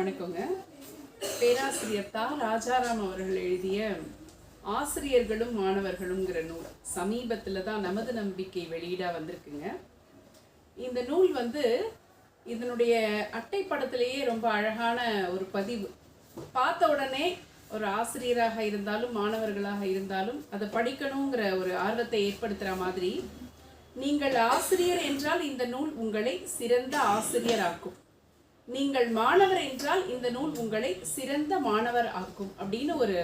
வணக்கங்க. பேராசிரியர் தா. ராஜாராம் அவர்கள் எழுதிய ஆசிரியர்களும் மாணவர்களுங்கிற நூல் சமீபத்தில் தான் நமது நம்பிக்கை வெளியீடாக வந்திருக்குங்க. இந்த நூல் வந்து இதனுடைய அட்டை படத்திலேயே ரொம்ப அழகான ஒரு பதிவு. பார்த்த உடனே ஒரு ஆசிரியராக இருந்தாலும் மாணவர்களாக இருந்தாலும் அதை படிக்கணுங்கிற ஒரு ஆர்வத்தை ஏற்படுத்துகிற மாதிரி நீங்கள் ஆசிரியர் என்றால் இந்த நூல் உங்களை சிறந்த ஆசிரியராக்கும். நீங்கள் மாணவர் என்றால் இந்த நூல் உங்களை சிறந்த மாணவர் ஆக்கும் அப்படின்னு ஒரு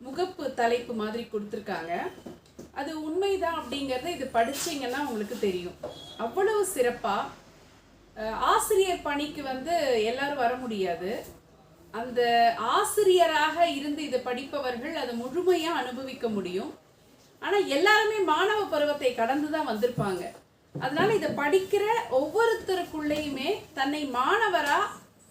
முகப்பு தலைப்பு மாதிரி கொடுத்துருக்காங்க. அது உண்மைதான் அப்படிங்கிறத இது படிச்சீங்கன்னா உங்களுக்கு தெரியும். அவ்வளவு சிறப்பாக ஆசிரியர் பணிக்கு வந்து எல்லாரும் வர முடியாது. அந்த ஆசிரியராக இருந்து இதை படிப்பவர்கள் அதை முழுமையாக அனுபவிக்க முடியும். ஆனால் எல்லாருமே மாணவ பருவத்தை கடந்து தான் வந்திருப்பாங்க. அதனால இதை படிக்கிற ஒவ்வொருத்தருக்குள்ளேயுமே தன்னை மாணவரா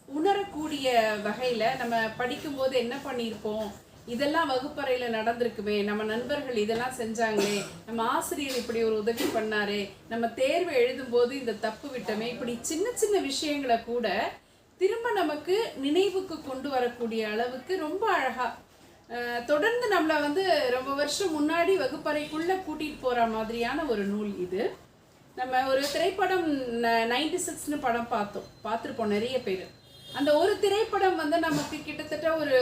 உணரக்கூடிய வகையில நம்ம படிக்கும்போது என்ன பண்ணியிருப்போம்? இதெல்லாம் வகுப்பறையில நடந்திருக்குமே நம்ம நண்பர்கள் இதெல்லாம் செஞ்சாங்களே நம்ம ஆசிரியர் இப்படி ஒரு உதவி பண்ணாரு நம்ம தேர்வு எழுதும் போது இந்த தப்பு விட்டோமே இப்படி சின்ன சின்ன விஷயங்களை கூட திரும்ப நமக்கு நினைவுக்கு கொண்டு வரக்கூடிய அளவுக்கு ரொம்ப அழகா தொடர்ந்து நம்மளை வந்து ரொம்ப வருஷம் முன்னாடி வகுப்பறைக்குள்ள கூட்டிட்டு போற மாதிரியான ஒரு நூல் இது. நம்ம ஒரு திரைப்படம் நைன்டி சிக்ஸ்னு படம் பார்த்தோம். பார்த்துருப்போம் நிறைய பேர். அந்த ஒரு திரைப்படம் வந்து நமக்கு கிட்டத்தட்ட ஒரு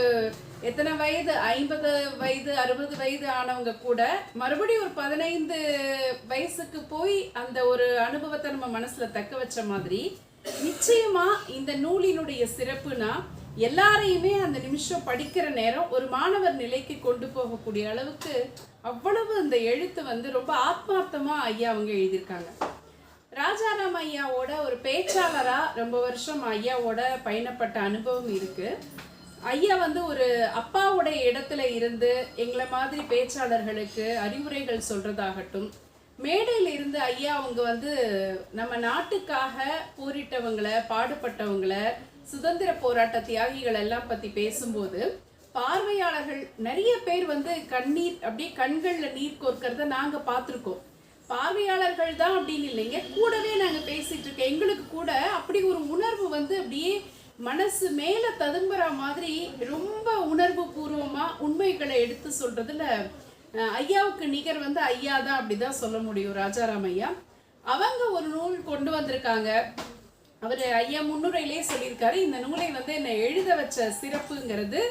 எத்தனை வயது? ஐம்பது வயது அறுபது வயது ஆனவங்க கூட மறுபடியும் ஒரு பதினைந்து வயசுக்கு போய் அந்த ஒரு அனுபவத்தை நம்ம மனசில் தக்க வச்ச மாதிரி நிச்சயமாக இந்த நூலினுடைய சிறப்புனா எல்லாரையுமே அந்த நிமிஷம் படிக்கிற நேரம் ஒரு மாணவர் நிலைக்கு கொண்டு போகக்கூடிய அளவுக்கு அவ்வளவு அந்த எழுத்து வந்து ரொம்ப ஆத்மார்த்தமாக ஐயா அவங்க எழுதியிருக்காங்க. ராஜாராம் ஐயாவோட ஒரு பேச்சாளராக ரொம்ப வருஷம் ஐயாவோட பயணப்பட்ட அனுபவம் இருக்குது ஐயா வந்து ஒரு அப்பாவுடைய இடத்துல இருந்து எங்களை மாதிரி பேச்சாளர்களுக்கு அறிவுரைகள் சொல்கிறதாகட்டும் மேடையில் இருந்து ஐயா அவங்க வந்து நம்ம நாட்டுக்காக போரிட்டவங்களை பாடுபட்டவங்களை சுதந்திர போராட்ட தியாகிகள் எல்லாம் பத்தி பேசும்போது பார்வையாளர்கள் நிறைய பேர் வந்து கண்ணீர் அப்படியே கண்கள்ல நீர் கோர்க்கறத நாங்க பார்த்துருக்கோம். பார்வையாளர்கள் தான் அப்படின்னு இல்லைங்க. கூடவே நாங்க பேசிட்டு இருக்கோம். எங்களுக்கு கூட அப்படி ஒரு உணர்வு வந்து அப்படியே மனசு மேல ததும்புற மாதிரி ரொம்ப உணர்வு பூர்வமா உண்மைகளை எடுத்து சொல்றதுல ஐயாவுக்கு நிகர் வந்து ஐயா தான் அப்படிதான் சொல்ல முடியும் ராஜாராம் ஐயா. அவங்க ஒரு நூல் கொண்டு வந்திருக்காங்க. அவர் ஐயா முன்னுரையிலே சொல்லியிருக்காரு இந்த நூலை வந்து என்னை எழுத வச்ச சிறப்புங்கிறது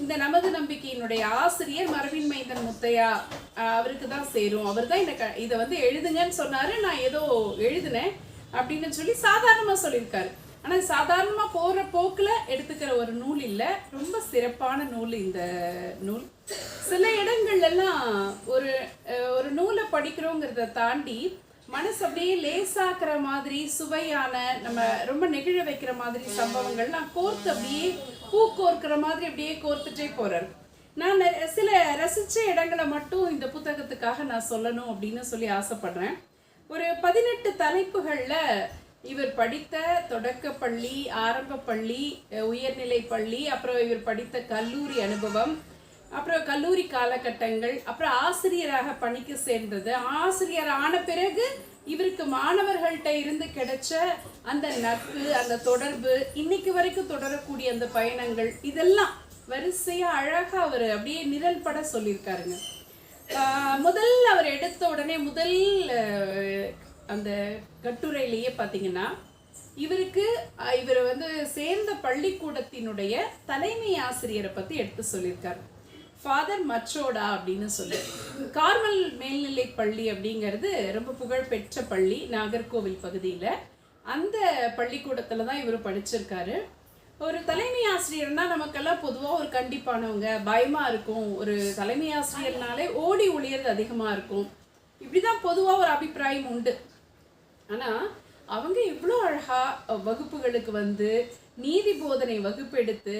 இந்த நமது நம்பிக்கையினுடைய ஆசிரியர் மரபின் மைந்தன் முத்தையா அவருக்கு தான் சேரும். அவர் தான் இந்த இதை வந்து எழுதுங்கன்னு சொன்னார் நான் ஏதோ எழுதினேன் அப்படின்னு சொல்லி சாதாரணமாக சொல்லியிருக்காரு. ஆனால் சாதாரணமாக போகிற போக்கில் எடுத்துக்கிற ஒரு நூல் இல்லை ரொம்ப சிறப்பான நூல் இந்த நூல். சில இடங்கள்லாம் ஒரு ஒரு நூலை படிக்கிறோங்கிறத தாண்டி மனசு அப்படியே லேசாக்குற மாதிரி சுவையான நம்ம ரொம்ப நெகிழ வைக்கிற மாதிரி சம்பவங்கள். நான் கோர்த்து அப்படியே பூ கோர்க்கிற மாதிரி அப்படியே கோர்த்துட்டே போறாரு நான் சில ரசிச்ச இடங்களை மட்டும் இந்த புத்தகத்துக்காக நான் சொல்லணும் அப்படின்னு சொல்லி ஆசைப்படுறேன். ஒரு பதினெட்டு தலைப்புகளில் இவர் படித்த தொடக்கப்பள்ளி ஆரம்ப பள்ளி உயர்நிலை பள்ளி அப்புறம் இவர் படித்த கல்லூரி அனுபவம் அப்புறம் கல்லூரி காலகட்டங்கள் அப்புறம் ஆசிரியராக பணிக்கு சேர்ந்தது. ஆசிரியர் ஆன பிறகு இவருக்கு மாணவர்கள்ட்ட இருந்து கிடைச்ச அந்த நட்பு அந்த தொடர்பு இன்னைக்கு வரைக்கும் தொடரக்கூடிய அந்த பயணங்கள் இதெல்லாம் வரிசையா அழகாக அவர் அப்படியே நிரல் பட சொல்லியிருக்காருங்க. முதல் அவர் எடுத்த உடனே முதல் அந்த கட்டுரையிலேயே பார்த்தீங்கன்னா இவருக்கு இவர் வந்து சேர்ந்த பள்ளிக்கூடத்தினுடைய தலைமை ஆசிரியரை பற்றி எடுத்து சொல்லியிருக்காரு. ஃபாதர் மச்சோடா அப்படின்னு சொல்லி. கார்மல் மேல்நிலை பள்ளி அப்படிங்கிறது ரொம்ப புகழ்பெற்ற பள்ளி நாகர்கோவில் பகுதியில். அந்த பள்ளிக்கூடத்தில் தான் இவர் படிச்சிருக்காரு. ஒரு தலைமை ஆசிரியர்னா நமக்கெல்லாம் பொதுவாக ஒரு கண்டிப்பானவங்க. பயமாக இருக்கும். ஒரு தலைமை ஆசிரியர்னாலே ஓடி ஒளியறது அதிகமாக இருக்கும். இப்படி தான் பொதுவாக ஒரு அபிப்பிராயம் உண்டு. ஆனால் அவங்க இவ்வளோ அழகாக வகுப்புகளுக்கு வந்து நீதி போதனை வகுப்பெடுத்து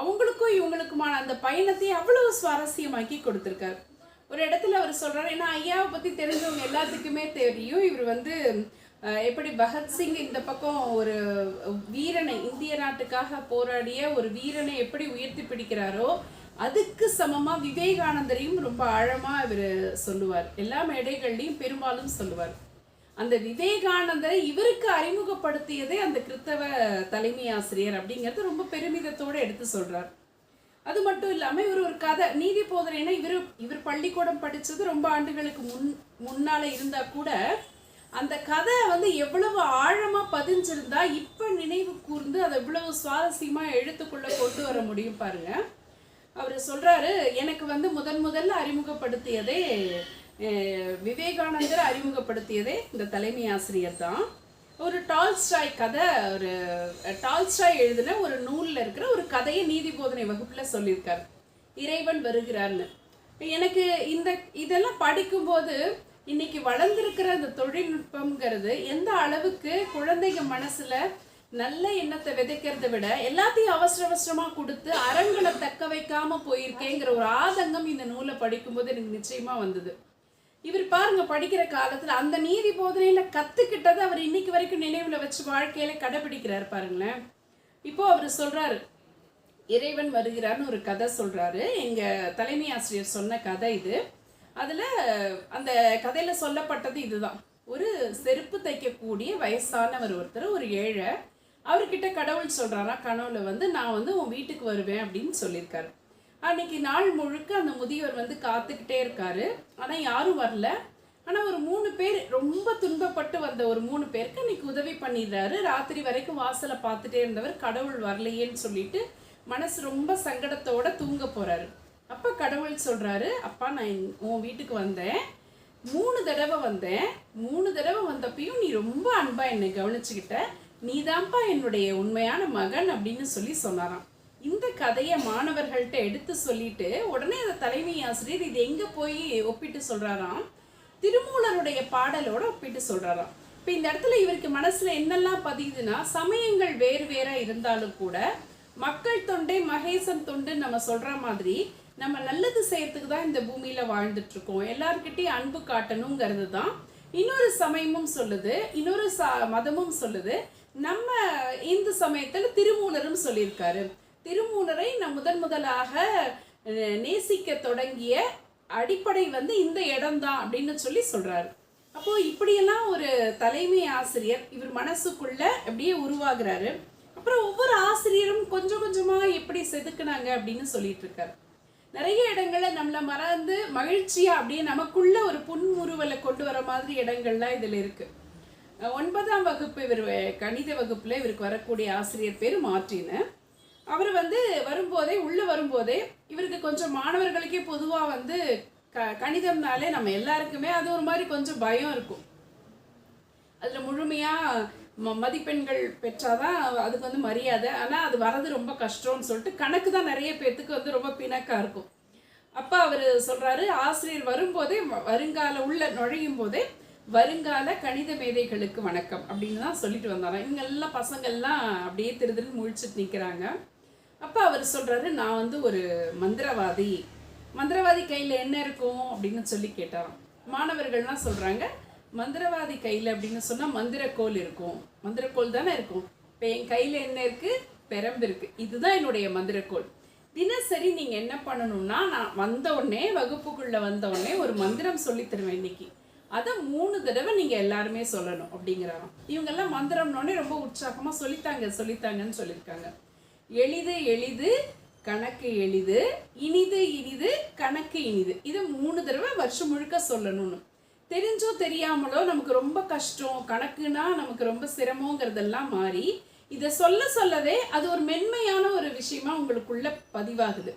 அவங்களுக்கும் இவங்களுக்குமான அந்த பயணத்தை அவ்வளவு சுவாரஸ்யமாக்கி கொடுத்துருக்காரு. ஒரு இடத்துல அவர் சொல்கிறார் ஏன்னா ஐயாவை பற்றி தெரிஞ்சவங்க எல்லாத்துக்குமே தெரியும். இவர் வந்து எப்படி பகத்சிங் இந்த பக்கம் ஒரு வீரனை இந்திய நாட்டுக்காக போராடிய ஒரு வீரனை எப்படி உயர்த்தி பிடிக்கிறாரோ அதுக்கு சமமாக விவேகானந்தரையும் ரொம்ப ஆழமாக இவர் சொல்லுவார். எல்லா மேடைகள்லையும் பெரும்பாலும் சொல்லுவார். அந்த விவேகானந்தரை இவருக்கு அறிமுகப்படுத்தியதே அந்த கிறித்தவ தலைமை ஆசிரியர் அப்படிங்கிறது ரொம்ப பெருமிதத்தோடு எடுத்து சொல்கிறார் அது மட்டும் இல்லாமல் இவர் ஒரு கதை நீதி போதனைனா இவர் இவர் பள்ளிக்கூடம் படித்தது ரொம்ப ஆண்டுகளுக்கு முன் முன்னால் இருந்தால் கூட அந்த கதை வந்து எவ்வளவு ஆழமாக பதிஞ்சிருந்தா இப்போ நினைவு கூர்ந்து அதை எவ்வளவு சுவாரஸ்யமாக எழுத்துக்குள்ளே கொண்டு வர முடியும் பாருங்க. அவர் சொல்கிறாரு எனக்கு வந்து முதன் முதல்ல அறிமுகப்படுத்தியதே விவேகானந்தர் அறிமுகப்படுத்தியதே இந்த தலைமை ஆசிரியர் தான். ஒரு டால்ஸ்டாய் கதை ஒரு டால்ஸ்டாய் எழுதின ஒரு நூலில் இருக்கிற ஒரு கதையை நீதி போதனை வகுப்பில் சொல்லியிருக்கார். இறைவன் வருகிறார்னு. எனக்கு இந்த இதெல்லாம் படிக்கும்போது இன்னைக்கு வளர்ந்துருக்கிற அந்த தொழில்நுட்பம்ங்கிறது எந்த அளவுக்கு குழந்தைங்க மனசில் நல்ல எண்ணத்தை விதைக்கிறத விட எல்லாத்தையும் அவசர அவசரமாக கொடுத்து அறங்களை தக்க வைக்காமல் போயிருக்கேங்கிற ஒரு ஆதங்கம் இந்த நூலை படிக்கும்போது எனக்கு நிச்சயமாக வந்தது. இவர் பாருங்க படிக்கிற காலத்துல அந்த நீதி போதனையில கத்துக்கிட்டதை அவர் இன்னைக்கு வரைக்கும் நினைவுல வச்சு வாழ்க்கையில கடைபிடிக்கிறார் பாருங்களேன். இப்போ அவர் சொல்றாரு இறைவன் வருகிறார்னு ஒரு கதை சொல்றாரு. எங்க தலைமை ஆசிரியர் சொன்ன கதை இது. அதுல அந்த கதையில சொல்லப்பட்டது இதுதான். ஒரு செருப்பு தைக்கக்கூடிய வயசானவர் ஒருத்தர் ஒரு ஏழை அவர்கிட்ட கடவுள் சொல்றாரா கனவுல வந்து நான் வந்து உன் வீட்டுக்கு வருவேன் அப்படின்னு சொல்லியிருக்காரு. அன்னைக்கு நாள் முழுக்க அந்த முதியவர் வந்து காத்துக்கிட்டே இருக்காரு. ஆனால் யாரும் வரல. ஆனால் ஒரு மூணு பேர் ரொம்ப துன்பப்பட்டு வந்த ஒரு மூணு பேருக்கு அன்னைக்கு உதவி பண்ணிடுறாரு. ராத்திரி வரைக்கும் வாசலை பார்த்துட்டே இருந்தவர் கடவுள் வரலையேன்னு சொல்லிட்டு மனசு ரொம்ப சங்கடத்தோட தூங்க போகிறாரு அப்போ கடவுள் சொல்கிறாரு அப்பா நான் உன் வீட்டுக்கு வந்தேன். மூணு தடவை வந்தேன். மூணு தடவை வந்தப்பையும் நீ ரொம்ப அன்பாக என்னை கவனிச்சுக்கிட்ட. நீதான்ப்பா என்னுடைய உண்மையான மகன் அப்படின்னு சொல்லி சொன்னாராம். இந்த கதையை மாணவர்கள்ட்ட எடுத்து சொல்லிட்டு உடனே அந்த தலைமை ஆசிரியர் இது எங்க போய் ஒப்பிட்டு சொல்றாராம்? திருமூலருடைய பாடலோட ஒப்பிட்டு சொல்றாராம். இப்ப இந்த இடத்துல இவருக்கு மனசுல என்னெல்லாம் பதியுதுன்னா சமயங்கள் வேறு வேற இருந்தாலும் கூட மக்கள் தொண்டே மகேசன் தொண்டுன்னு நம்ம சொல்ற மாதிரி நம்ம நல்லது செய்யறதுக்கு தான் இந்த பூமியில வாழ்ந்துட்டு இருக்கோம் அன்பு காட்டணுங்கிறது தான். இன்னொரு சமயமும் சொல்லுது இன்னொரு ச மதமும் சொல்லுது. நம்ம இந்து சமயத்தில் திருமூலரும் சொல்லியிருக்காரு. திருமூலரை நம் முதன் முதலாக நேசிக்க தொடங்கிய அடிப்படை வந்து இந்த இடம்தான் அப்படின்னு சொல்லி சொல்கிறாரு அப்போ இப்படியெல்லாம் ஒரு தலைமை ஆசிரியர் இவர் மனசுக்குள்ள அப்படியே உருவாகிறாரு. அப்புறம் ஒவ்வொரு ஆசிரியரும் கொஞ்சம் கொஞ்சமாக எப்படி செதுக்குனாங்க அப்படின்னு சொல்லிட்டு இருக்காரு. நிறைய இடங்கள்ல நம்மளை மறந்து மகிழ்ச்சியா அப்படியே நமக்குள்ள ஒரு புன்முறுவலை கொண்டு வர மாதிரி இடங்கள்லாம் இதில் இருக்கு. ஒன்பதாம் வகுப்பு இவர் கணித வகுப்புல இவருக்கு வரக்கூடிய ஆசிரியர் பேர் மாற்றினேன் அவர் வந்து வரும்போதே உள்ளே வரும்போதே இவருக்கு கொஞ்சம் மாணவர்களுக்கே பொதுவாக வந்து க கணிதம்னாலே நம்ம எல்லாருக்குமே அது ஒரு மாதிரி கொஞ்சம் பயம் இருக்கும். அதில் முழுமையாக ம- மதிப்பெண்கள் பெற்றாதான் அதுக்கு வந்து மரியாதை. ஆனால் அது வரது ரொம்ப கஷ்டம்னு சொல்லிட்டு கணக்கு தான் நிறைய பேர்த்துக்கு வந்து ரொம்ப பிணக்காக இருக்கும். அப்போ அவர் சொல்கிறாரு ஆசிரியர் வரும்போதே வருங்கால உள்ள நுழையும் போதே வருங்கால கணித மேதைகளுக்கு வணக்கம் அப்படின்னு தான் சொல்லிட்டு வந்தாராம். இவங்க எல்லாம் அப்படியே திரு திருன்னு முழிச்சிட்டு நிற்கிறாங்க அப்போ அவர் சொல்கிறாரு நான் வந்து ஒரு மந்திரவாதி. மந்திரவாதி கையில் என்ன இருக்கும்? அப்படின்னு சொல்லி கேட்டாராம். மாணவர்கள்லாம் சொல்கிறாங்க மந்திரவாதி கையில் அப்படின்னு சொன்னால் மந்திரக்கோல் இருக்கும். மந்திரக்கோல் தானே இருக்கும். இப்போ என் கையில் என்ன இருக்குது பெரம்பு இருக்குது இதுதான் என்னுடைய மந்திரக்கோல் தினசரி நீங்கள் என்ன பண்ணணும்னா நான் வந்த உடனே வகுப்புக்குள்ளே வந்த உடனே ஒரு மந்திரம் சொல்லி தருவேன் இன்னைக்கு. அதை மூணு தடவை நீங்கள் எல்லாருமே சொல்லணும் அப்படிங்கிறாராம். இவங்கெல்லாம் மந்திரம்னோடனே ரொம்ப உற்சாகமாக சொல்லித்தாங்க சொல்லித்தாங்கன்னு சொல்லியிருக்காங்க. எளிது எளிது கணக்கு எளிது இனிது இனிது கணக்கு இனிது. இதை மூணு தடவை வருஷம் முழுக்க சொல்லணும்னு. தெரிஞ்சோ தெரியாமலோ நமக்கு ரொம்ப கஷ்டம் கணக்குனா நமக்கு ரொம்ப சிரமங்கிறதெல்லாம் மாறி இதை சொல்ல சொல்லவே அது ஒரு மென்மையான ஒரு விஷயமா உங்களுக்குள்ள பதிவாகுது.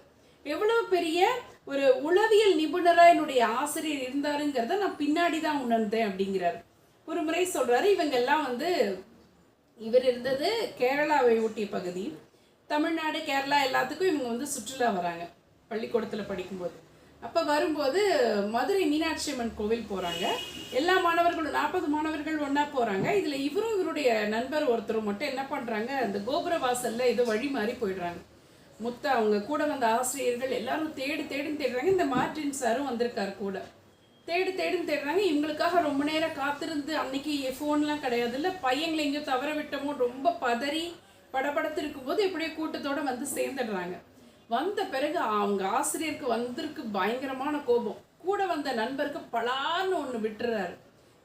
எவ்வளவு பெரிய ஒரு உளவியல் நிபுணராக என்னுடைய ஆசிரியர் இருந்தாருங்கிறத நான் பின்னாடி தான் உணர்ந்தேன் அப்படிங்கிறாரு. ஒரு முறை சொல்கிறாரு இவங்கெல்லாம் வந்து இவர் இருந்தது கேரளாவை ஒட்டிய பகுதி. தமிழ்நாடு கேரளா எல்லாத்துக்கும் இவங்க வந்து சுற்றுலா வராங்க பள்ளிக்கூடத்தில் படிக்கும்போது. அப்போ வரும்போது மதுரை மீனாட்சி அம்மன் கோவில் போகிறாங்க எல்லா மாணவர்களும் நாற்பது மாணவர்கள் ஒன்றா போகிறாங்க இதில் இவரும் இவருடைய நண்பர் ஒருத்தரும் மட்டும் என்ன பண்ணுறாங்க அந்த கோபுர வாசலில் ஏதோ வழி மாறி போயிடுறாங்க. முத்த அவங்க கூட வந்த ஆசிரியர்கள் எல்லாரும் தேடு தேடுன்னு தேடுறாங்க. இந்த மார்டின் சாரும் வந்திருக்காரு கூட. தேடு தேடுன்னு தேடுறாங்க. இவங்களுக்காக ரொம்ப நேரம் காத்திருந்து அன்னைக்கு ஃபோன்லாம் கிடையாதுல்ல. பையங்களை எங்கேயோ தவற விட்டோமோ ரொம்ப பதறி படபடத்து இருக்கும்போது இப்படியே கூட்டத்தோட வந்து சேர்ந்துடுறாங்க. வந்த பிறகு அவங்க ஆசிரியருக்கு வந்திருக்கு பயங்கரமான கோபம். கூட வந்த நண்பருக்கு பலான்னு ஒன்று விட்டுறாரு.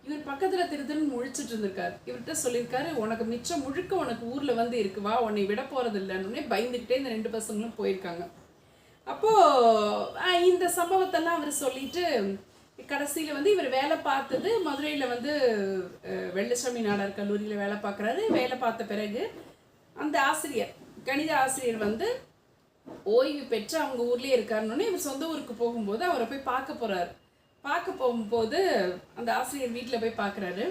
இவர் பக்கத்தில் திருத்தன் முழிச்சிட்டு இருந்திருக்காரு. இவர்கிட்ட சொல்லியிருக்காரு உனக்கு மிச்சம் முழுக்க உனக்கு ஊரில் வந்து இருக்கு வா உன்னை விட போகிறது இல்லைன்னு பயந்துக்கிட்டே இந்த ரெண்டு பசங்களும் போயிருக்காங்க. அப்போது இந்த சம்பவத்தெல்லாம் அவர் சொல்லிட்டு கடைசியில வந்து இவர் வேலை பார்த்தது மதுரையில் வந்து வெள்ளசாமி நாடார் கல்லூரியில வேலை பார்க்குறாரு. வேலை பார்த்த பிறகு அந்த ஆசிரியர் கணித ஆசிரியர் வந்து ஓய்வு பெற்று அவங்க ஊர்லேயே இருக்காருன்னு இவர் சொந்த ஊருக்கு போகும்போது அவரை போய் பார்க்க போகிறார் பார்க்க போகும்போது அந்த ஆசிரியர் வீட்டில் போய் பார்க்குறாரு.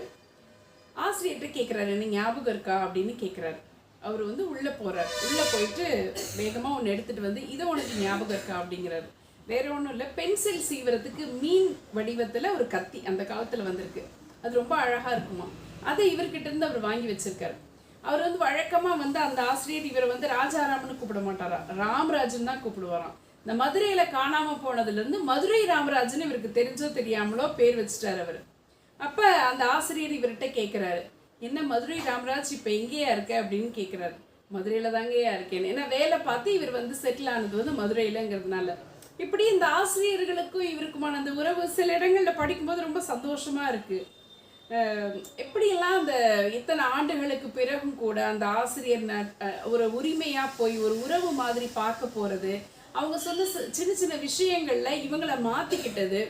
ஆசிரியர்கிட்ட கேட்குறாரு என்ன ஞாபகம் இருக்கா? அப்படின்னு கேட்குறாரு அவர் வந்து உள்ளே போகிறார் உள்ளே போயிட்டு வேகமாக ஒன்று எடுத்துகிட்டு வந்து இதை உனக்கு ஞாபகம் இருக்கா? அப்படிங்கிறாரு. வேற ஒன்றும் இல்லை. பென்சில் சீவரத்துக்கு மீன் வடிவத்தில் ஒரு கத்தி அந்த காலத்தில் வந்திருக்கு. அது ரொம்ப அழகாக இருக்குமா? அதை இவர்கிட்ட இருந்து அவர் வாங்கி வச்சிருக்காரு. அவர் வந்து வழக்கமாக வந்து அந்த ஆசிரியர் இவரை வந்து ராஜாராம்னு கூப்பிட மாட்டாராம் ராமராஜன் தான் கூப்பிடுவாராம். இந்த மதுரையில் காணாமல் போனதுலேருந்து மதுரை ராமராஜன் இவருக்கு தெரிஞ்சோ தெரியாமலோ பேர் வச்சிட்டார் அவர். அப்போ அந்த ஆசிரியர் இவர்கிட்ட கேட்குறாரு என்ன மதுரை ராமராஜ் இப்போ எங்கேயா இருக்க? அப்படின்னு கேட்குறாரு மதுரையில் தாங்கயா இருக்கேன். ஏன்னா வேலை பார்த்து இவர் வந்து செட்டில் ஆனது வந்து மதுரையிலங்கிறதுனால. இப்படி இந்த ஆசிரியர்களுக்கும் இவருக்குமான அந்த உறவு சில இடங்களில் படிக்கும்போது ரொம்ப சந்தோஷமாக இருக்குது எப்படியெல்லாம் அந்த இத்தனை ஆண்டுகளுக்கு பிறகும் கூட அந்த ஆசிரியர் ஒரு உரிமையாக போய் ஒரு உறவு மாதிரி பார்க்க போகிறது அவங்க சொன்ன சின்ன சின்ன விஷயங்களில் இவங்கள மாற்றிக்கிட்டது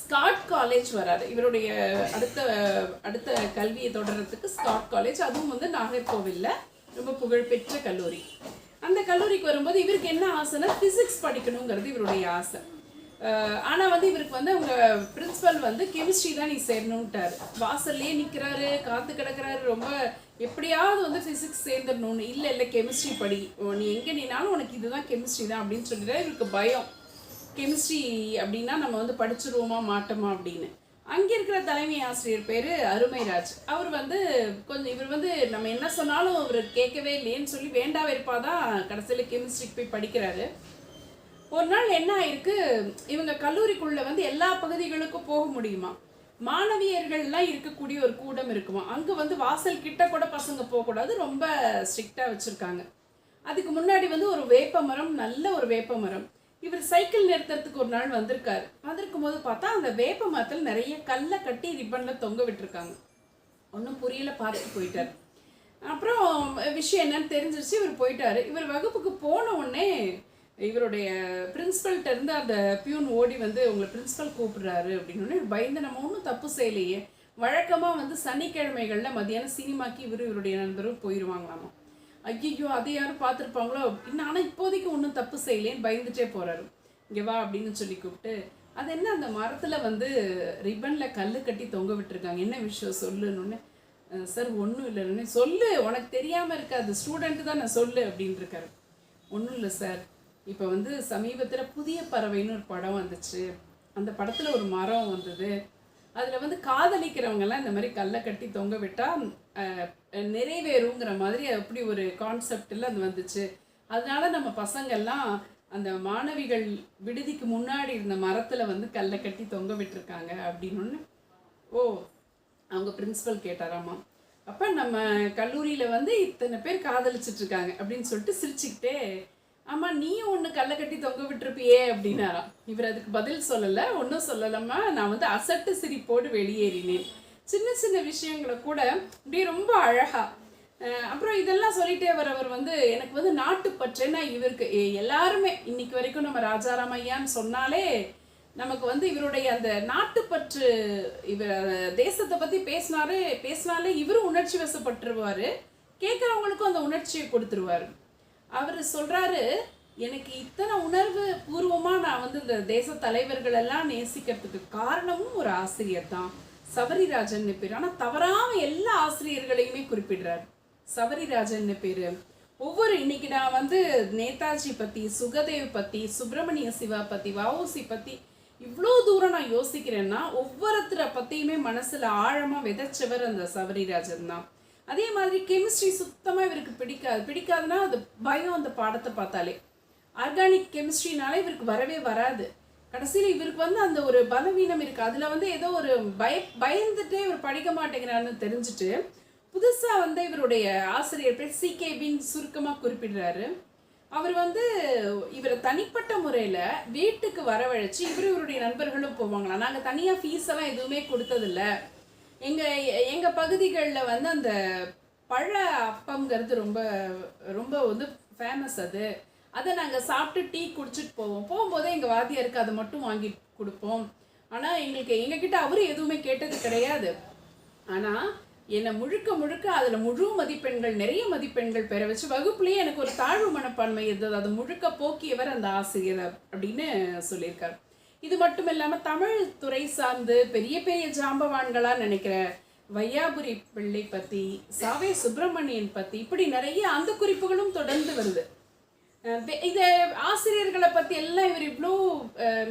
ஸ்காட் காலேஜ் வராது. இவருடைய அடுத்த அடுத்த கல்வியை தொடர்றதுக்கு ஸ்காட் காலேஜ். அதுவும் வந்து நாகர்கோவிலில் ரொம்ப புகழ்பெற்ற கல்லூரி. அந்த கல்லூரிக்கு வரும்போது இவருக்கு என்ன ஆசைன்னா ஃபிசிக்ஸ் படிக்கணுங்கிறது இவருடைய ஆசை. ஆனால் ஆனா வந்து இவருக்கு வந்து அவங்க பிரின்ஸிபல் வந்து கெமிஸ்ட்ரி தான் நீ சேரணுன்ட்டார் வாசல்லே நிற்கிறாரு காத்து கிடக்கிறாரு ரொம்ப எப்படியாவது வந்து ஃபிசிக்ஸ் சேர்ந்துடணும்னு. இல்லை இல்லை கெமிஸ்ட்ரி படி. நீ எங்கே நின்னாலும் உனக்கு இதுதான் கெமிஸ்ட்ரி தான் அப்படின்னு சொல்லிட்டு இவருக்கு பயம். கெமிஸ்ட்ரி அப்படின்னா நம்ம வந்து படிச்சிருவோமா மாட்டோமா அப்படின்னு. அங்கே இருக்கிற தலைமை ஆசிரியர் பேர் அருமைராஜ். அவர் வந்து கொஞ்சம் இவர் வந்து நம்ம என்ன சொன்னாலும் அவர் கேட்கவே இல்லையேன்னு சொல்லி வேண்டா இருப்பாதான் தான் கடைசியில் கெமிஸ்ட்ரிக்கு போய் படிக்கிறாரு. ஒரு நாள் என்ன ஆயிருக்கு? இவங்க கல்லூரிக்குள்ள வந்து எல்லா பகுதிகளுக்கும் போக முடியுமா? மாணவியர்கள்லாம் இருக்கக்கூடிய ஒரு கூடம் இருக்குமா? அங்க வந்து வாசல் கிட்ட கூட பசங்க போகக்கூடாது ரொம்ப ஸ்ட்ரிக்டா வச்சிருக்காங்க. அதுக்கு முன்னாடி வந்து ஒரு வேப்ப மரம் நல்ல ஒரு வேப்ப மரம். இவர் சைக்கிள் நிறுத்துறதுக்கு ஒரு நாள் வந்திருக்காரு. வந்திருக்கும் போது பார்த்தா அந்த வேப்ப மரத்தில் நிறைய கல்லை கட்டி ரிப்பனில் தொங்க விட்டுருக்காங்க. ஒன்றும் புரியல பார்த்துட்டு போயிட்டார். அப்புறம் விஷயம் என்னன்னு தெரிஞ்சிருச்சு இவர் போயிட்டாரு. இவர் வகுப்புக்கு போன உடனே இவருடைய பிரின்சிபல்கிட்ட இருந்து அந்த பியூன் ஓடி வந்து உங்களை பிரின்ஸ்பல் கூப்பிடுறாரு அப்படின்னு பயந்து நம்ம ஒன்றும் தப்பு செய்யலையே. வழக்கமாக வந்து சனிக்கிழமைகளில் மதியானம் சினிமாக்கு இவரு இவருடைய நண்பரும் போயிடுவாங்களாமா ஐயோ அதை யாரும் பார்த்துருப்பாங்களோ? இன்னும் ஆனால் இப்போதைக்கு ஒன்றும் தப்பு செய்யலேன்னு பயந்துட்டே போகிறாரு இங்கே வா அப்படின்னு சொல்லி கூப்பிட்டு அது என்ன அந்த மரத்தில் வந்து ரிப்பனில் கல் கட்டி தொங்க விட்டுருக்காங்க? என்ன விஷயம்? சொல்லுன்னு. சார் ஒன்றும் இல்லைன்னு. சொல்லு உனக்கு தெரியாமல் இருக்காது. ஸ்டூடெண்ட்டு தான் நான் சொல்லு அப்படின்னு இருக்காரு. ஒன்றும் இல்லை சார் இப்போ வந்து சமீபத்தில் புதிய பறவைன்னு ஒரு படம் வந்துச்சு. அந்த படத்தில் ஒரு மரம் வந்தது. அதில் வந்து காதலிக்கிறவங்கெல்லாம் இந்த மாதிரி கல்லை கட்டி தொங்க விட்டால் நிறைவேறுங்கிற மாதிரி அப்படி ஒரு கான்செப்டில் அது வந்துச்சு. அதனால நம்ம பசங்கள்லாம் அந்த மாணவிகள் விடுதிக்கு முன்னாடி இருந்த மரத்தில் வந்து கல்லை கட்டி தொங்க விட்டுருக்காங்க அப்படின்னு ஓ அவங்க பிரின்சிபல் கேட்டாராமா. அப்போ நம்ம கல்லூரியில் வந்து இத்தனை பேர் காதலிச்சிட்ருக்காங்க அப்படின்னு சொல்லிட்டு சிரிச்சுக்கிட்டே ஆமா நீயும் ஒன்று கல்லை கட்டி தொங்க விட்டுருப்பியே அப்படின்னாராம். இவர் அதுக்கு பதில் சொல்லலை ஒன்றும் சொல்லலாமா நான் வந்து அசட்டு சிரிப்போடு வெளியேறினேன். சின்ன சின்ன விஷயங்களை கூட இப்படி ரொம்ப அழகா அப்புறம் இதெல்லாம் சொல்லிட்டே வரவர் வந்து எனக்கு வந்து நாட்டுப்பற்றுன்னா இவருக்கு எல்லாருமே இன்னைக்கு வரைக்கும் நம்ம ராஜாராம் ஐயான்னு சொன்னாலே நமக்கு வந்து இவருடைய அந்த நாட்டுப்பற்று இவர் தேசத்தை பற்றி பேசினாரு பேசினாலே இவரும் உணர்ச்சி வசப்பட்டுருவாரு. கேட்குறவங்களுக்கும் அந்த உணர்ச்சியை கொடுத்துருவாரு. அவர் சொல்கிறாரு எனக்கு இத்தனை உணர்வு பூர்வமாக நான் வந்து இந்த தேச தலைவர்கள் எல்லாம் நேசிக்கிறதுக்கு காரணமும் ஒரு ஆசிரியர் தான். சபரிராஜன் பேர். ஆனால் தவறாமல் எல்லா ஆசிரியர்களையுமே குறிப்பிடுறாரு. சபரிராஜன் பேர். ஒவ்வொரு இன்னைக்கு நான் வந்து நேதாஜி பற்றி சுகதேவ் பற்றி சுப்பிரமணிய சிவா பற்றி வஉசி பற்றி இவ்வளோ தூரம் நான் யோசிக்கிறேன்னா ஒவ்வொருத்தரை பற்றியுமே மனசில் ஆழமாக விதைச்சவர் அந்த சபரிராஜன் தான். அதே மாதிரி கெமிஸ்ட்ரி சுத்தமாக இவருக்கு பிடிக்காது பிடிக்காதுன்னா அது பயம் அந்த பாடத்தை பார்த்தாலே. ஆர்கானிக் கெமிஸ்ட்ரினால இவருக்கு வரவே வராது. கடைசியில் இவருக்கு வந்து அந்த ஒரு பலவீனம் இருக்குது அதில் வந்து ஏதோ ஒரு பய பயந்துட்டே இவர் படிக்க மாட்டேங்கிறாருன்னு தெரிஞ்சுட்டு புதுசாக வந்து இவருடைய ஆசிரியர் பேர் சிகேபின்னு சுருக்கமாக குறிப்பிடுறாரு. அவர் வந்து இவரை தனிப்பட்ட முறையில் வீட்டுக்கு வரவழைச்சு இவர் இவருடைய நண்பர்களும் போவாங்களாம். நாங்கள் தனியாக ஃபீஸ் எல்லாம் எதுவுமே கொடுத்ததில்ல. எங்கள் எங்கள் பகுதிகளில் வந்து அந்த பழ அப்பங்கிறது ரொம்ப ரொம்ப வந்து ஃபேமஸ் அது. அதை நாங்கள் சாப்பிட்டு டீ குடிச்சிட்டு போவோம். போகும்போதே எங்கள் வாத்தியாருக்கு அதை மட்டும் வாங்கி கொடுப்போம். ஆனால் எங்களுக்கு எங்ககிட்ட அவரு எதுவுமே கேட்டது கிடையாது. ஆனால் என்னை முழுக்க முழுக்க அதில் முழு மதிப்பெண்கள் நிறைய மதிப்பெண்கள் பெற வச்சு வகுப்புலேயே எனக்கு ஒரு தாழ்வு மனப்பான்மை இருந்தது. அது முழுக்க போக்கியவர் அந்த ஆசிரியர் அப்படின்னு சொல்லியிருக்கார். இது மட்டும் இல்லாமல் தமிழ் துறை சார்ந்து பெரிய பெரிய ஜாம்பவான்களாக நினைக்கிற வையாபுரி பிள்ளை பற்றி சாவே சுப்பிரமணியன் பற்றி இப்படி நிறைய அந்த குறிப்புகளும் தொடர்ந்து வருது. இதை ஆசிரியர்களை பற்றி எல்லாம் இவர் இவ்வளோ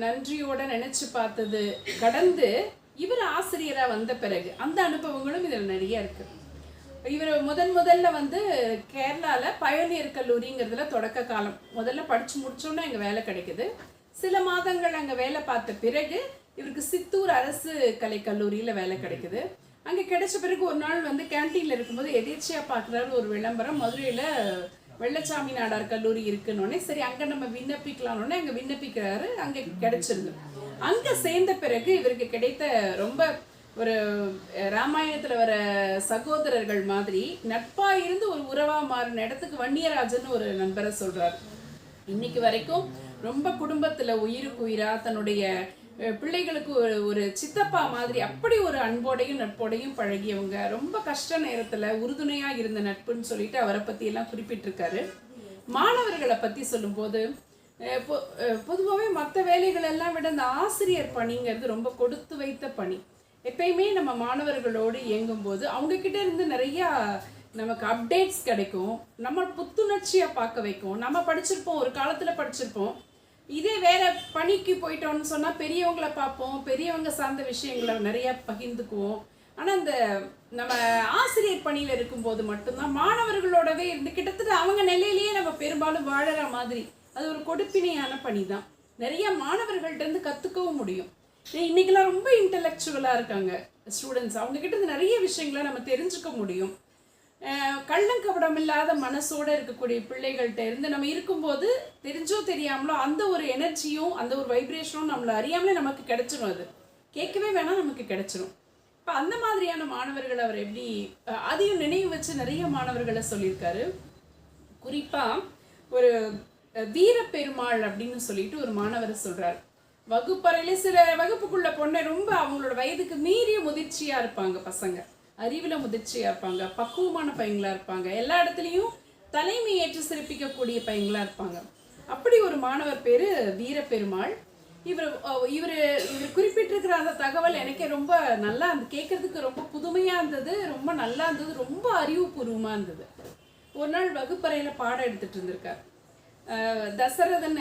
நன்றியோட நினச்சி பார்த்தது. கடந்து இவர் ஆசிரியராக வந்த பிறகு அந்த அனுபவங்களும் இதில் நிறைய இருக்குது இவர் முதன் முதல்ல வந்து கேரளாவில் பயனியர் கல்லூரிங்கிறதுல தொடக்க காலம். முதல்ல படித்து முடிச்சோன்னே எங்கள் வேலை கிடைக்குது. சில மாதங்கள் அங்கே வேலை பார்த்த பிறகு இவருக்கு சித்தூர் அரசு கலை கல்லூரியில் வேலை கிடைக்குது. அங்கே கிடைச்ச பிறகு ஒரு நாள் வந்து கேன்டீனில் இருக்கும்போது எதேச்சியாக பார்க்குறாரு ஒரு விளம்பரம். மதுரையில் வெள்ளச்சாமி நாடார் கல்லூரி இருக்குன்னொடனே சரி அங்கே நம்ம விண்ணப்பிக்கலாம்னு அங்கே விண்ணப்பிக்கிறாரு அங்கே கிடைச்சிருது. அங்கே சேர்ந்த பிறகு இவருக்கு கிடைத்த ரொம்ப ஒரு ராமாயணத்தில் வர சகோதரர்கள் மாதிரி நட்பாக இருந்து ஒரு உறவாக மாறின இடத்துக்கு வன்னியராஜன் ஒரு நண்பரை சொல்கிறார் இன்னைக்கு வரைக்கும் ரொம்ப குடும்பத்தில் உயிருக்கு உயிரா தன்னுடைய பிள்ளைகளுக்கு ஒரு ஒரு சித்தப்பா மாதிரி அப்படி ஒரு அன்போடையும் நட்போடையும் பழகியவங்க. ரொம்ப கஷ்ட நேரத்தில் உறுதுணையாக இருந்த நட்புன்னு சொல்லிட்டு அவரை பற்றியெல்லாம் குறிப்பிட்டிருக்காரு. மாணவர்களை பற்றி சொல்லும்போது பொ- பொதுவாகவே மற்ற வேலைகளெல்லாம் விட இந்த ஆசிரியர் பணிங்கிறது ரொம்ப கொடுத்து வைத்த பணி. எப்பயுமே நம்ம மாணவர்களோடு இயங்கும்போது அவங்கக்கிட்ட இருந்து நிறையா நமக்கு அப்டேட்ஸ் கிடைக்கும். நம்ம புத்துணர்ச்சியாக பார்க்க வைக்கும். நம்ம படிச்சிருப்போம் ஒரு காலத்தில் படிச்சிருப்போம். இதே வேற பணிக்கு போயிட்டோம்னு சொன்னா பெரியவங்களை பார்ப்போம் பெரியவங்க சார்ந்த விஷயங்களை நிறைய பகிர்ந்துக்குவோம். ஆனா இந்த நம்ம ஆசிரியர் பணியில இருக்கும்போது மட்டும்தான் மாணவர்களோடவே இருந்து கிட்டத்தட்ட அவங்க நிலையிலேயே நம்ம பெரும்பாலும் வாழற மாதிரி. அது ஒரு கொடுப்பினையான பணி தான் நிறைய மாணவர்கள்ட்டேருந்து கற்றுக்கவும் முடியும். ஏன் இன்னைக்கெல்லாம் ரொம்ப இன்டலெக்சுவலாக இருக்காங்க ஸ்டூடெண்ட்ஸ் அவங்க கிட்ட நிறைய விஷயங்களை நம்ம தெரிஞ்சுக்க முடியும். கள்ளங்கபடம் இல்லாத மனசோட இருக்கக்கூடிய பிள்ளைகள்கிட்ட இருந்து நம்ம இருக்கும்போது தெரிஞ்சோ தெரியாமலோ அந்த ஒரு எனர்ஜியும் அந்த ஒரு வைப்ரேஷனும் நம்மளை அறியாமலே நமக்கு கிடைச்சிடும் அது. கேட்கவே வேணாம் நமக்கு கிடைச்சிடும் இப்போ அந்த மாதிரியான மாணவர்கள் அவர் எப்படி அதையும் நினைவு வச்சு நிறைய மாணவர்களை சொல்லியிருக்காரு. குறிப்பாக ஒரு வீரப்பெருமாள் அப்படின்னு சொல்லிட்டு ஒரு மாணவர் சொல்கிறார் வகுப்பறையிலே சில வகுப்புக்குள்ள பொண்ணை ரொம்ப அவங்களோட வயதுக்கு மீறிய முதிர்ச்சியாக இருப்பாங்க பசங்க. அறிவில் முதிர்ச்சியாக இருப்பாங்க பக்குவமான பையங்களாக இருப்பாங்க. எல்லா இடத்துலையும் தலைமை ஏற்று சிறப்பிக்கக்கூடிய பையங்களாக இருப்பாங்க. அப்படி ஒரு மாணவர் பேர் வீரப்பெருமாள். இவர் இவர் இவர் குறிப்பிட்டிருக்கிற அந்த தகவல் எனக்கே ரொம்ப நல்லா அந்த கேட்கறதுக்கு ரொம்ப புதுமையாக இருந்தது ரொம்ப நல்லா இருந்தது ரொம்ப அறிவுபூர்வமாக இருந்தது. ஒரு நாள் வகுப்பறையில் பாடம் எடுத்துகிட்டு இருந்திருக்கார். தசரதன்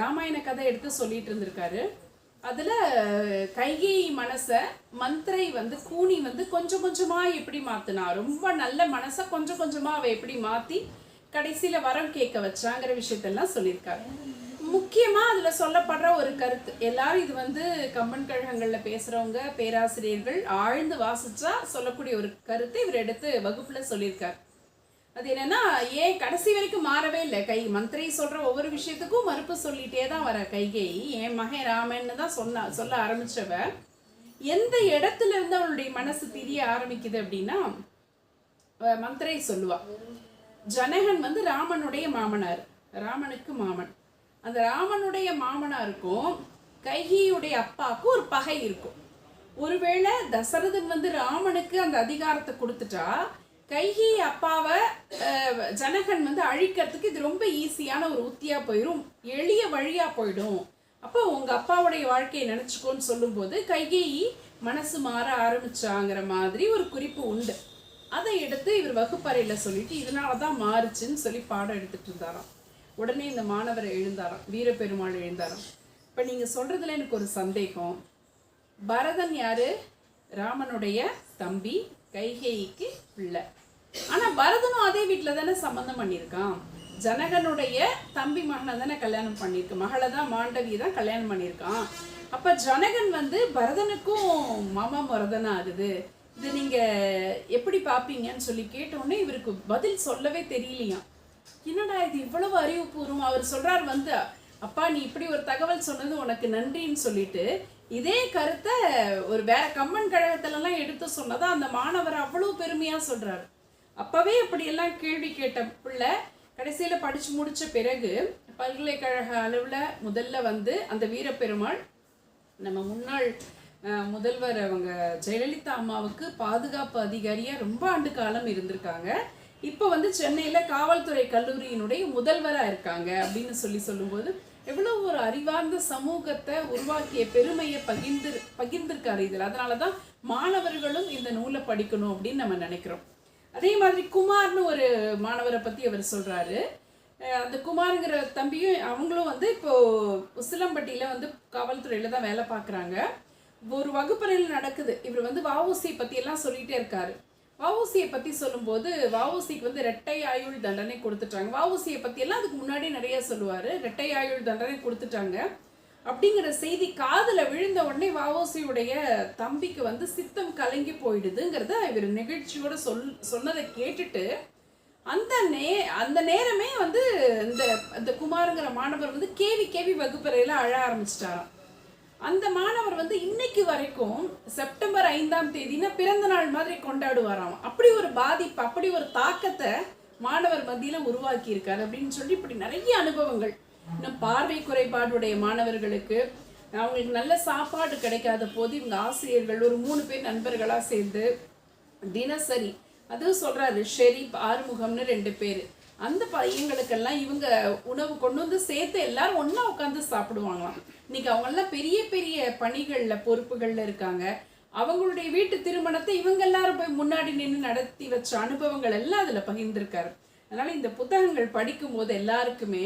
ராமாயண கதை எடுத்து சொல்லிட்டு இருந்திருக்காரு. அதில் கைகை மனசை மந்திரை வந்து கூனி வந்து கொஞ்சம் கொஞ்சமாக எப்படி மாற்றினா ரொம்ப நல்ல மனசை கொஞ்சம் கொஞ்சமாக அவள் எப்படி மாற்றி கடைசியில் வரம் கேட்க வச்சாங்கிற விஷயத்தெல்லாம் சொல்லியிருக்காரு. முக்கியமாக அதில் சொல்லப்படுற ஒரு கருத்து எல்லாரும் இது வந்து கம்பன் கழகங்களில் பேசுகிறவங்க பேராசிரியர்கள் ஆழ்ந்து வாசித்தா சொல்லக்கூடிய ஒரு கருத்தை இவர் எடுத்து வகுப்பில் சொல்லியிருக்காரு. அது என்னன்னா ஏன் கடைசி வரைக்கும் மாறவே இல்லை. கை மந்திரி சொல்ற ஒவ்வொரு விஷயத்துக்கும் மறுப்பு சொல்லிட்டே தான் வர கைகை. என் மகன் ராமன்னு தான் சொன்னா சொல்ல ஆரம்பிச்சவ. எந்த இடத்துல இருந்து அவளுடைய மனசு திரிய ஆரம்பிக்குது அப்படின்னா மந்திரை சொல்லுவா. ஜனகன் வந்து ராமனுடைய மாமனார். ராமனுக்கு மாமன். அந்த ராமனுடைய மாமனாருக்கும் கைகியுடைய அப்பாவுக்கும் ஒரு பகை இருக்கும். ஒருவேளை தசரதன் வந்து ராமனுக்கு அந்த அதிகாரத்தை கொடுத்துட்டா கைகி அப்பாவை ஜனகன் வந்து அழிக்கிறதுக்கு இது ரொம்ப ஈஸியான ஒரு உத்தியாக போயிடும் எளிய வழியாக போயிடும். அப்போ உங்கள் அப்பாவுடைய வாழ்க்கையை நினச்சிக்கோன்னு சொல்லும்போது கைகேயி மனசு மாற ஆரம்பிச்சாங்கிற மாதிரி ஒரு குறிப்பு உண்டு. அதை எடுத்து இவர் வகுப்பறையில் சொல்லிட்டு இதனால தான் மாறுச்சுன்னு சொல்லி பாடம் எடுத்துட்டு இருந்தாராம். உடனே இந்த மாணவர் எழுந்தாராம். வீரபெருமாள் எழுந்தாராம். இப்போ நீங்கள் சொல்கிறதுல எனக்கு ஒரு சந்தேகம். பரதன் யார்? ராமனுடைய தம்பி கைகேயிக்கு பிள்ளை. ஆனால் பரதனும் அதே வீட்டில் தானே சம்மந்தம் பண்ணியிருக்கான். ஜனகனுடைய தம்பி மகனை தானே கல்யாணம் பண்ணியிருக்கு. மகளை தான் மாண்டவி தான் கல்யாணம் பண்ணியிருக்கான். அப்போ ஜனகன் வந்து பரதனுக்கும் மாமா மரதனா ஆகுது. இது நீங்கள் எப்படி பார்ப்பீங்கன்னு சொல்லி கேட்டோடனே இவருக்கு பதில் சொல்லவே தெரியலையாம். என்னடா இது இவ்வளவு அறிவுபூர்வம்? அவர் சொல்கிறார் வந்து அப்பா நீ இப்படி ஒரு தகவல் சொன்னது உனக்கு நன்றின்னு சொல்லிட்டு இதே கருத்தை ஒரு வேற கம்மன் கழகத்துலலாம் எடுத்து சொன்னதா அந்த மாணவர் அவ்வளவு பெருமையாக சொல்றாரு. அப்பவே அப்படியெல்லாம் கேள்வி கேட்ட பிள்ளை கடைசியில படிச்சு முடிச்ச பிறகு பல்கலைக்கழக அளவில் முதல்ல வந்து அந்த வீரப்பெருமாள் நம்ம முன்னாள் முதல்வர் அவங்க ஜெயலலிதா அம்மாவுக்கு பாதுகாப்பு அதிகாரியாக ரொம்ப ஆண்டு காலம் இருந்திருக்காங்க. இப்போ வந்து சென்னையில காவல்துறை கல்லூரியினுடைய முதல்வராக இருக்காங்க அப்படின்னு சொல்லி சொல்லும்போது எவ்வளோ ஒரு அறிவார்ந்த சமூகத்தை உருவாக்கிய பெருமையை பகிர்ந்து பகிர்ந்திருக்காரு இதில். அதனால தான் மாணவர்களும் இந்த நூலை படிக்கணும் அப்படின்னு நம்ம நினைக்கிறோம். அதே மாதிரி குமார்னு ஒரு மாணவரை பற்றி அவர் சொல்கிறாரு அந்த குமாருங்கிற தம்பியும் அவங்களும் வந்து இப்போது உசிலம்பட்டியில் வந்து காவல்துறையில் தான் வேலை பார்க்குறாங்க. ஒரு வகுப்பறையில் நடக்குது. இவர் வந்து வஉசி பற்றியெல்லாம் சொல்லிகிட்டே இருக்காரு. வவுசியை பற்றி சொல்லும்போது வவுசிக்கு வந்து ரெட்டை ஆயுள் தண்டனை கொடுத்துட்டாங்க. வவுசியை பற்றியெல்லாம் அதுக்கு முன்னாடி நிறைய சொல்லுவார். ரெட்டை ஆயுள் தண்டனை கொடுத்துட்டாங்க. அப்படிங்கிற செய்தி காதில் விழுந்த உடனே வவுசியுடைய தம்பிக்கு வந்து சித்தம் கலங்கி போயிடுதுங்கிறத இவர் நிகழ்ச்சியோட சொல் சொன்னதை கேட்டுட்டு அந்த நே அந்த நேரமே வந்து இந்த இந்த குமாருங்கிற மாணவர் வந்து கேவி கேவி வகுப்பறையில் அழ ஆரம்பிச்சிட்டாராம். அந்த மாணவர் வந்து இன்னைக்கு வரைக்கும் செப்டம்பர் ஐந்தாம் தேதினா பிறந்த நாள் மாதிரி கொண்டாடுவாராம். அப்படி ஒரு பாதிப்பு அப்படி ஒரு தாக்கத்தை மாணவர் மத்தியில் உருவாக்கி இருக்காரு அப்படின்னு சொல்லி இப்படி நிறைய அனுபவங்கள். இன்னும் பார்வை குறைபாடுடைய மாணவர்களுக்கு அவங்களுக்கு நல்ல சாப்பாடு கிடைக்காத போது இவங்க ஆசிரியர்கள் ஒரு மூணு பேர் நண்பர்களாக சேர்ந்து தினசரி அதுவும் சொல்கிறாரு ஷெரீப் ஆறுமுகம்னு ரெண்டு பேர். அந்த பையங்களுக்கெல்லாம் இவங்க உணவு கொண்டு வந்து சேர்த்து எல்லாரும் ஒன்றா உட்காந்து சாப்பிடுவாங்களாம். இன்னைக்கு அவங்கெல்லாம் பெரிய பெரிய பணிகளில் பொறுப்புகளில் இருக்காங்க. அவங்களுடைய வீட்டு திருமணத்தை இவங்க எல்லாரும் போய் முன்னாடி நின்று நடத்தி வச்ச அனுபவங்கள் எல்லாம் அதில் பகிர்ந்திருக்காரு. அதனால இந்த புத்தகங்கள் படிக்கும்போது எல்லாருக்குமே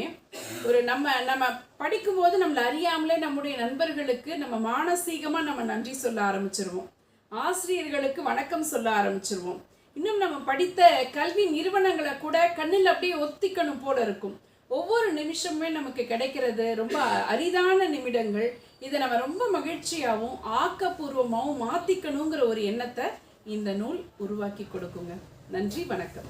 ஒரு நம்ம நம்ம படிக்கும்போது நம்மளை அறியாமலே நம்முடைய நண்பர்களுக்கு நம்ம மானசீகமாக நம்ம நன்றி சொல்ல ஆரம்பிச்சிருவோம். ஆசிரியர்களுக்கு வணக்கம் சொல்ல ஆரம்பிச்சிருவோம். இன்னும் நம்ம படித்த கல்வி நிறுவனங்களை கூட கண்ணில் அப்படியே ஒத்திக்கணும் போல இருக்கும். ஒவ்வொரு நிமிஷமுமே நமக்கு கிடைக்கிறது ரொம்ப அரிதான நிமிடங்கள். இதை நம்ம ரொம்ப மகிழ்ச்சியாகவும் ஆக்கப்பூர்வமாகவும் மாத்திக்கணுங்கிற ஒரு எண்ணத்தை இந்த நூல் உருவாக்கி கொடுக்குங்க. நன்றி வணக்கம்.